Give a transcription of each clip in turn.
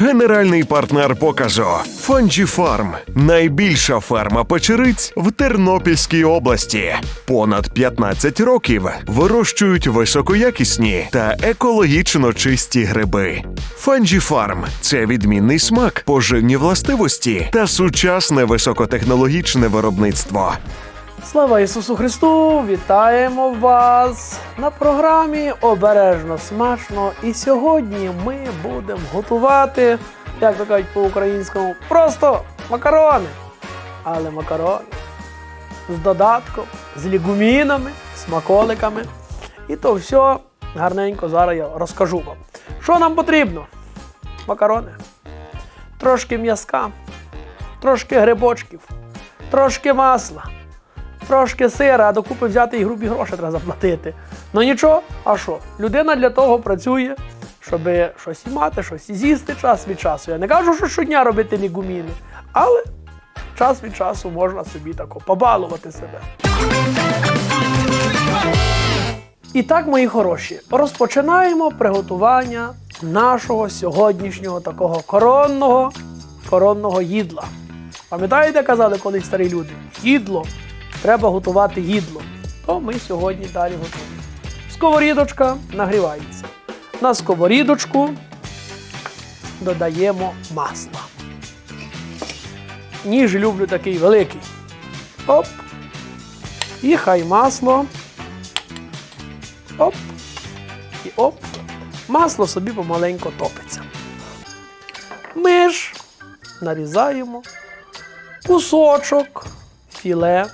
Генеральний партнер показу Фанджі Фарм найбільша ферма печериць в Тернопільській області. Понад 15 років вирощують високоякісні та екологічно чисті гриби. Фанджі Фарм це відмінний смак, поживні властивості та сучасне високотехнологічне виробництво. Слава Ісусу Христу! Вітаємо вас на програмі Обережно смачно. І сьогодні ми будемо готувати, як то кажуть по-українському, просто макарони. Але макарони з додатком, з лігумінами, смаколиками. І то все гарненько зараз я розкажу вам. Що нам потрібно? Макарони, трошки м'язка, трошки грибочків, трошки масла трошки сира, а докупи взяти і грубі гроші треба заплатити. Ну нічого, а що? Людина для того працює, щоб щось і мати, щось і з'їсти час від часу. Я не кажу, що щодня робити лігуміни, але час від часу можна собі тако побалувати себе. І так, мої хороші, розпочинаємо приготування нашого сьогоднішнього такого коронного, коронного їдла. Пам'ятаєте, казали колись старі люди? Їдло. Треба готувати їдло. То ми сьогодні далі готуємо. Сковорідочка нагрівається. На сковорідочку додаємо масло. Ніж люблю такий великий. Оп. І хай масло. Оп. І оп. Масло собі помаленько топиться. Ми ж нарізаємо кусочок філе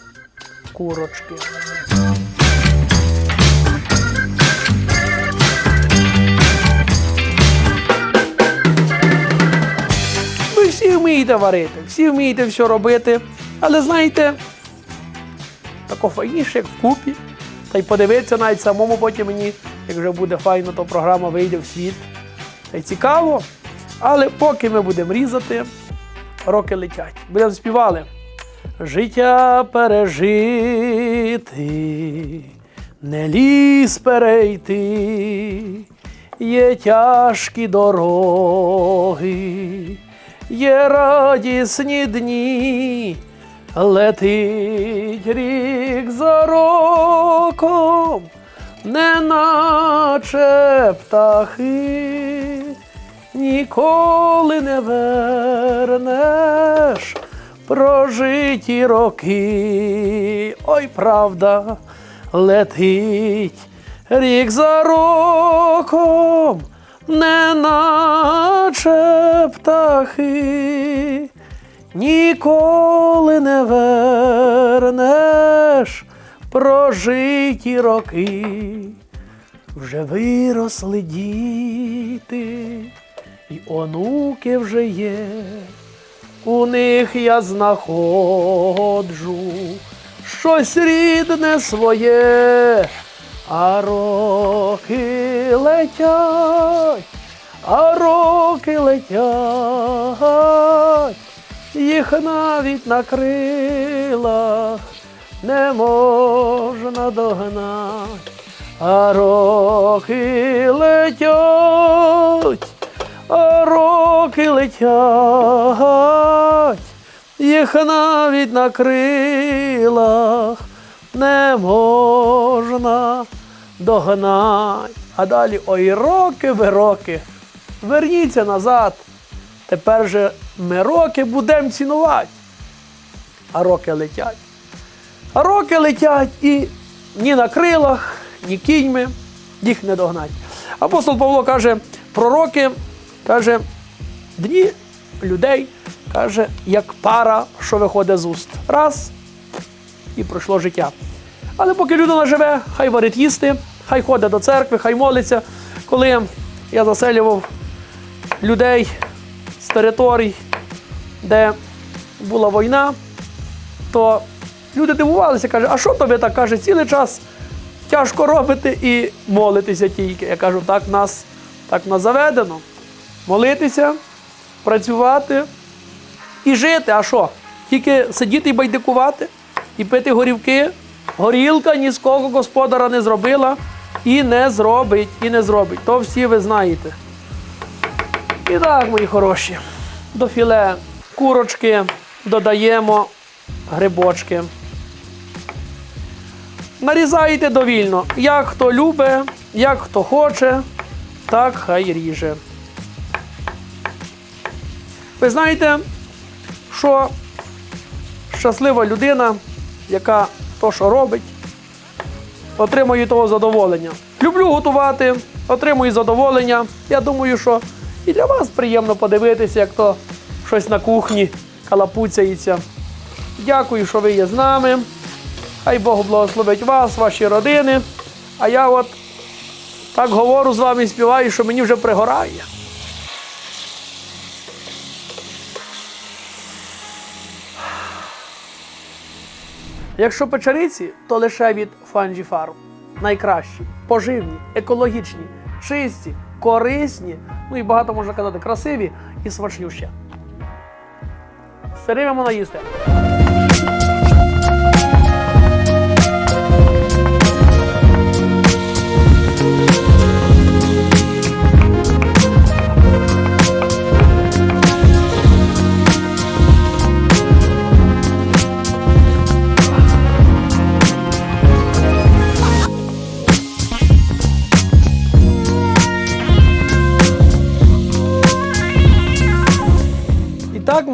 курочки. Ви всі вмієте варити, всі вмієте все робити, але знаєте, тако файніше, як вкупі. Та й подивитися навіть самому потім мені, як вже буде файно, то програма вийде в світ. Та й цікаво. Але поки ми будемо різати, роки летять. Будемо співали. Життя пережити, не ліс перейти, є тяжкі дороги, є радісні дні, летить рік за роком, неначе птахи, ніколи не вернеш прожиті роки. Ой, правда, летить рік за роком, неначе птахи, ніколи не вернеш прожиті роки. Вже виросли діти, і онуки вже є. У них я знаходжу щось рідне своє, а роки летять, а роки летять, їх навіть на крилах не можна догнати, а роки летять роки летять, їх навіть на крилах не можна догнать. А далі ой роки ви роки, верніться назад. Тепер же ми роки будемо цінувати. А роки летять. А роки летять і ні на крилах, ні кіньми їх не догнать. Апостол Павло каже, пророки Каже, дні людей, каже, як пара, що виходить з уст. Раз і пройшло життя. Але поки людина живе, хай варить їсти, хай ходить до церкви, хай молиться. Коли я заселював людей з територій, де була війна, то люди дивувалися, каже, а що тобі так каже, цілий час тяжко робити і молитися тільки. Я кажу, так нас, так нас заведено молитися, працювати і жити. А що? Тільки сидіти і байдикувати, і пити горівки. Горілка ні з кого господара не зробила і не зробить, і не зробить. То всі ви знаєте. І так, мої хороші, до філе курочки додаємо грибочки. Нарізайте довільно. Як хто любить, як хто хоче, так хай ріже. Ви знаєте, що щаслива людина, яка то, що робить, отримує того задоволення. Люблю готувати, отримую задоволення. Я думаю, що і для вас приємно подивитися, як то щось на кухні калапуцяється. Дякую, що ви є з нами. Хай Бог благословить вас, ваші родини. А я от так говорю з вами співаю, що мені вже пригорає. Якщо печериці, то лише від Farm. Найкращі, поживні, екологічні, чисті, корисні, ну і багато можна казати, красиві і смачнющі. Серивимо наїсти. І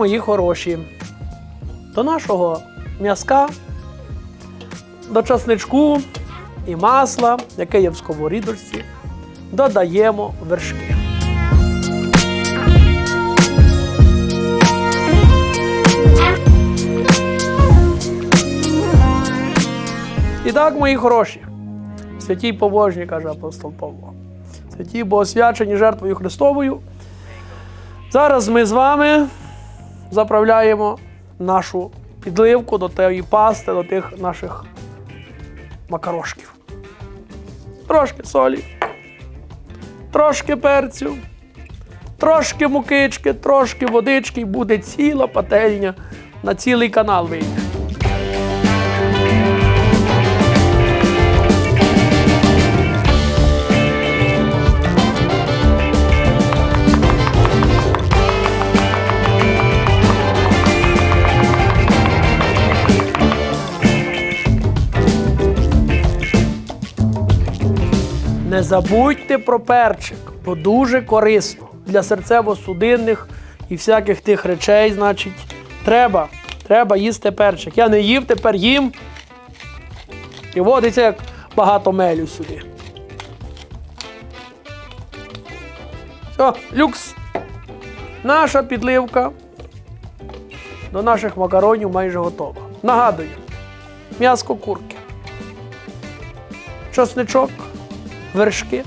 мої хороші, до нашого м'язка, до часничку і масла, яке є в сковорідочці, додаємо вершки. І так, мої хороші, святі й побожні, каже апостол Павло, святі бо освячені жертвою Христовою. Зараз ми з вами заправляємо нашу підливку до тієї пасти, до тих наших макарошків. Трошки солі, трошки перцю, трошки мукички, трошки водички, і буде ціла пательня на цілий канал вийде. Не забудьте про перчик, бо дуже корисно для серцево-судинних і всяких тих речей, значить, треба, треба їсти перчик. Я не їв, тепер їм. І водиться як багато мелю сюди. Все, люкс. Наша підливка до наших макаронів майже готова. Нагадую, м'яско курки, чосничок, вершки,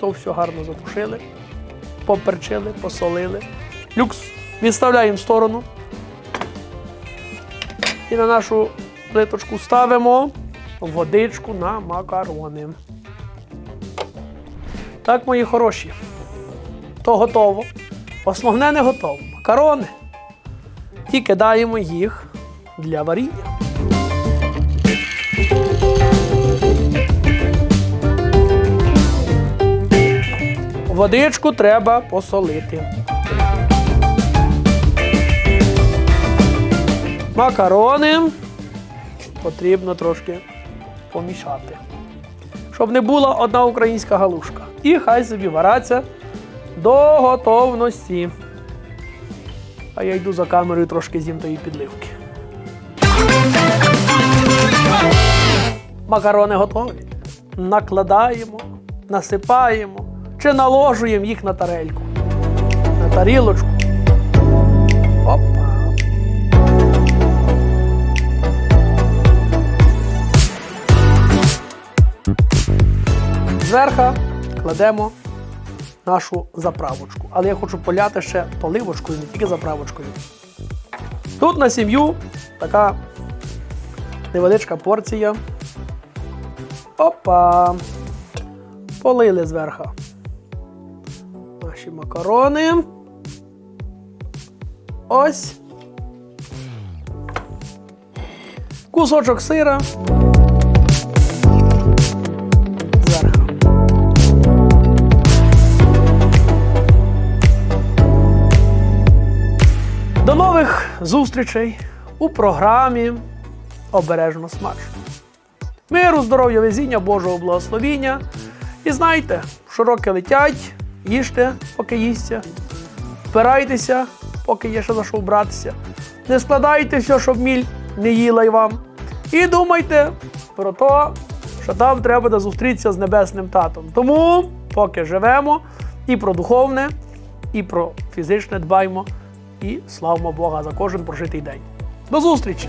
то все гарно затушили, поперчили, посолили. Люкс відставляємо в сторону. І на нашу плиточку ставимо водичку на макарони. Так, мої хороші. То готово. Основне не готово. Макарони. І кидаємо їх для варіння. Водичку треба посолити. Макарони потрібно трошки помішати. Щоб не була одна українська галушка. І хай собі вараться до готовності. А я йду за камерою трошки з'їм підливки. Макарони готові. Накладаємо, насипаємо чи наложуємо їх на тарельку. На тарілочку. Опа. Зверха кладемо нашу заправочку. Але я хочу поляти ще поливочкою, не тільки заправочкою. Тут на сім'ю така невеличка порція. Опа! Полили зверха наші макарони. Ось. Кусочок сира. Зверху. До нових зустрічей у програмі Обережно смачно. Миру, здоров'я, везіння, Божого благословіння. І знайте, широке летять їжте, поки їсться, впирайтеся, поки є ще за що вбратися. Не складайте все, щоб міль не їла й вам. І думайте про те, що там треба буде зустрітися з небесним татом. Тому, поки живемо, і про духовне, і про фізичне дбаймо, і славимо Бога за кожен прожитий день. До зустрічі!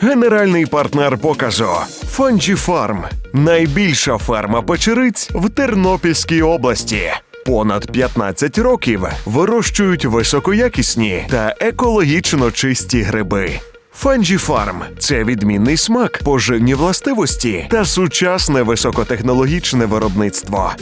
Генеральний партнер показу Фанджі Фарм. Найбільша ферма печериць в Тернопільській області. Понад 15 років вирощують високоякісні та екологічно чисті гриби. Фанджі Фарм це відмінний смак, поживні властивості та сучасне високотехнологічне виробництво.